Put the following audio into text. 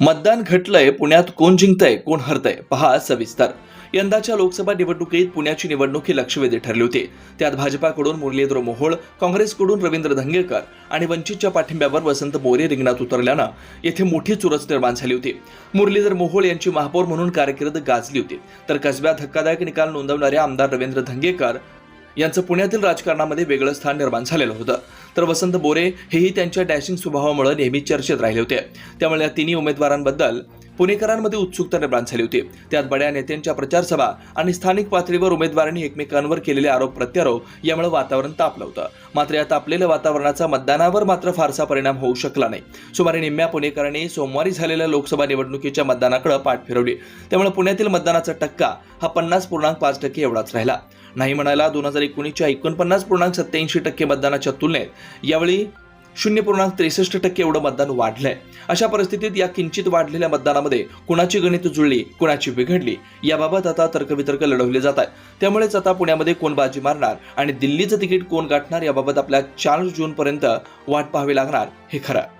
मतदान घटलंय पुण्यात कोण जिंकतंय कोण हरतंय पहा सविस्तर. यंदाच्या लोकसभा निवडणुकीत पुण्याची निवडणूक ही लक्षवेधी ठरली होती. त्यात भाजपाकडून मुरलीधर मोहोळ काँग्रेसकडून रवींद्र धंगेकर आणि वंचितच्या पाठिंब्यावर वसंत मोरे रिंगणात उतरल्यानं येथे मोठी चुरस निर्माण झाली होती. मुरलीधर मोहोळ यांची महापौर म्हणून कारकीर्द गाजली होती. तर कसब्यात धक्कादायक निकाल नोंदवणारे आमदार रवींद्र धंगेकर यांचं पुण्यातील राजकारणामध्ये वेगळं स्थान निर्माण झालेलं होतं. तर वसंत बोरे हेही त्यांच्या डॅशिंग स्वभावामुळे नेहमी चर्चेत राहिले होते. त्यामुळे या तिन्ही उमेदवारांबद्दल पुणेकरांमध्ये उत्सुकता निर्माण झाली होती. त्यात बड्या नेत्यांच्या प्रचारसभा आणि स्थानिक पातळीवर उमेदवारांनी एकमेकांवर केलेले आरोप प्रत्यारोप यामुळे वातावरण तापलं होतं. मात्र या तापलेल्या वातावरणाचा मतदानावर मात्र फारसा परिणाम होऊ शकला नाही. सुमारे निम्म्या पुणेकरांनी सोमवारी झालेल्या लोकसभा निवडणुकीच्या मतदानाकडे पाठ फिरवली. त्यामुळे पुण्यातील मतदानाचा टक्का हा पन्नास पूर्णांक पाच टक्के एवढाच राहिला. नाही म्हणायला दोन हजार एकोणीसच्या एकोणपन्नास पूर्णांक सत्याऐंशी टक्के मतदानाच्या तुलनेत यावेळी शून्य पूर्णांक त्रेसष्ट टक्के एवढं मतदान वाढलंय. अशा परिस्थितीत या किंचित वाढलेल्या मतदानामध्ये कुणाची गणित जुळली कुणाची बिघडली याबाबत आता तर्कवितर्क लढवले जात आहेत. त्यामुळेच आता पुण्यामध्ये कोण बाजी मारणार आणि दिल्लीचं तिकीट कोण गाठणार याबाबत आपल्या चार जून पर्यंत वाट पाहावी लागणार हे खरं